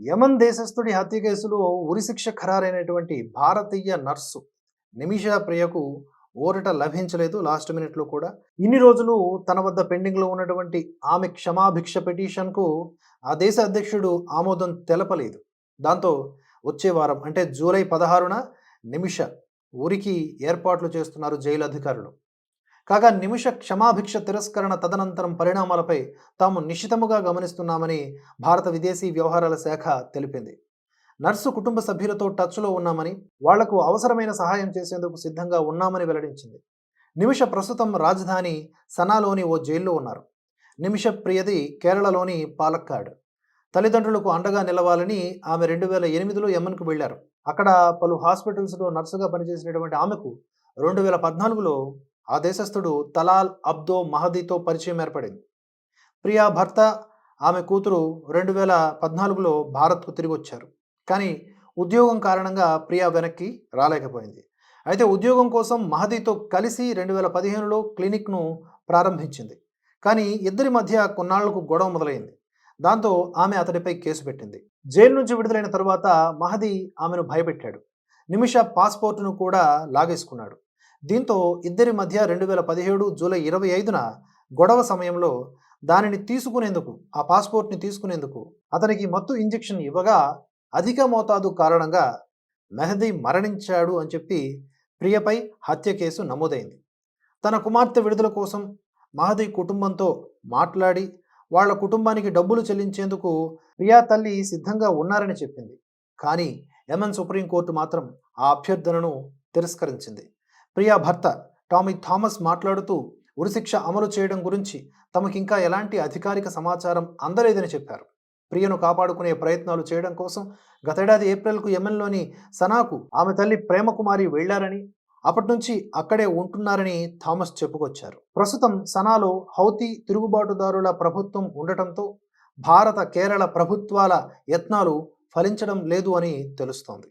యమన్ దేశస్థుడి హత్య కేసులో ఉరిశిక్ష ఖరారైనటువంటి భారతీయ నర్సు నిమిషా ప్రియకు ఊరట లభించలేదు లాస్ట్ మినిట్లో కూడా. ఇన్ని రోజులు తన వద్ద పెండింగ్లో ఉన్నటువంటి ఆమె క్షమాభిక్ష పిటిషన్కు ఆ దేశ అధ్యక్షుడు ఆమోదం తెలపలేదు. దాంతో వచ్చే వారం అంటే జూలై పదహారున నిమిష ఊరికి ఏర్పాట్లు చేస్తున్నారు జైలు అధికారులు. కాగా నిమిష క్షమాభిక్ష తిరస్కరణ తదనంతరం పరిణామాలపై తాము నిశితముగా గమనిస్తున్నామని భారత విదేశీ వ్యవహారాల శాఖ తెలిపింది. నర్సు కుటుంబ సభ్యులతో టచ్లో ఉన్నామని వాళ్ళకు అవసరమైన సహాయం చేసేందుకు సిద్ధంగా ఉన్నామని వెల్లడించింది. నిమిష ప్రస్తుతం రాజధాని సనాలోని ఓ జైల్లో ఉన్నారు. నిమిష ప్రియది కేరళలోని పాలక్కాడ్. తల్లిదండ్రులకు అండగా నిలవాలని ఆమె రెండు వేల ఎనిమిదిలో యమన్కు వెళ్ళారు. అక్కడ పలు హాస్పిటల్స్లో నర్సుగా పనిచేసినటువంటి ఆమెకు రెండు వేల పద్నాలుగులో ఆ దేశస్థుడు తలాల్ అబ్దో మహదీతో పరిచయం ఏర్పడింది. ప్రియా భర్త ఆమె కూతురు రెండు వేల పద్నాలుగులో భారత్కు తిరిగి వచ్చారు. కానీ ఉద్యోగం కారణంగా ప్రియా వెనక్కి రాలేకపోయింది. అయితే ఉద్యోగం కోసం మహదీతో కలిసి రెండు వేల పదిహేనులో క్లినిక్ను ప్రారంభించింది. కానీ ఇద్దరి మధ్య కొన్నాళ్ళకు గొడవ మొదలైంది. దాంతో ఆమె అతడిపై కేసు పెట్టింది. జైలు నుంచి విడుదలైన తరువాత మహదీ ఆమెను భయపెట్టాడు. నిమిష పాస్పోర్టును కూడా లాగేసుకున్నాడు. దీంతో ఇద్దరి మధ్య రెండు వేల పదిహేడు జూలై ఇరవై ఐదున గొడవ సమయంలో దానిని తీసుకునేందుకు ఆ పాస్పోర్ట్ని తీసుకునేందుకు అతనికి మత్తు ఇంజెక్షన్ ఇవ్వగా అధిక మోతాదు కారణంగా మెహదీ మరణించాడు అని చెప్పి ప్రియపై హత్య కేసు నమోదైంది. తన కుమార్తె విడుదల కోసం మహదీ కుటుంబంతో మాట్లాడి వాళ్ళ కుటుంబానికి డబ్బులు చెల్లించేందుకు ప్రియా తల్లి సిద్ధంగా ఉన్నారని చెప్పింది. కానీ యమన్ సుప్రీంకోర్టు మాత్రం ఆ అభ్యర్థనను తిరస్కరించింది. ప్రియా భర్త టామీ థామస్ మాట్లాడుతూ ఉరిశిక్ష అమలు చేయడం గురించి తమకింకా ఎలాంటి అధికారిక సమాచారం అందలేదని చెప్పారు. ప్రియను కాపాడుకునే ప్రయత్నాలు చేయడం కోసం గతేడాది ఏప్రిల్కు యెమెన్లోని సనాకు ఆమె తల్లి ప్రేమకుమారి వెళ్ళారని అప్పటి నుంచి అక్కడే ఉంటున్నారని థామస్ చెప్పుకొచ్చారు. ప్రస్తుతం సనాలో హౌతీ తిరుగుబాటుదారుల ప్రభుత్వం ఉండటంతో భారత కేరళ ప్రభుత్వాల యత్నాలు ఫలించడం లేదు అని తెలుస్తోంది.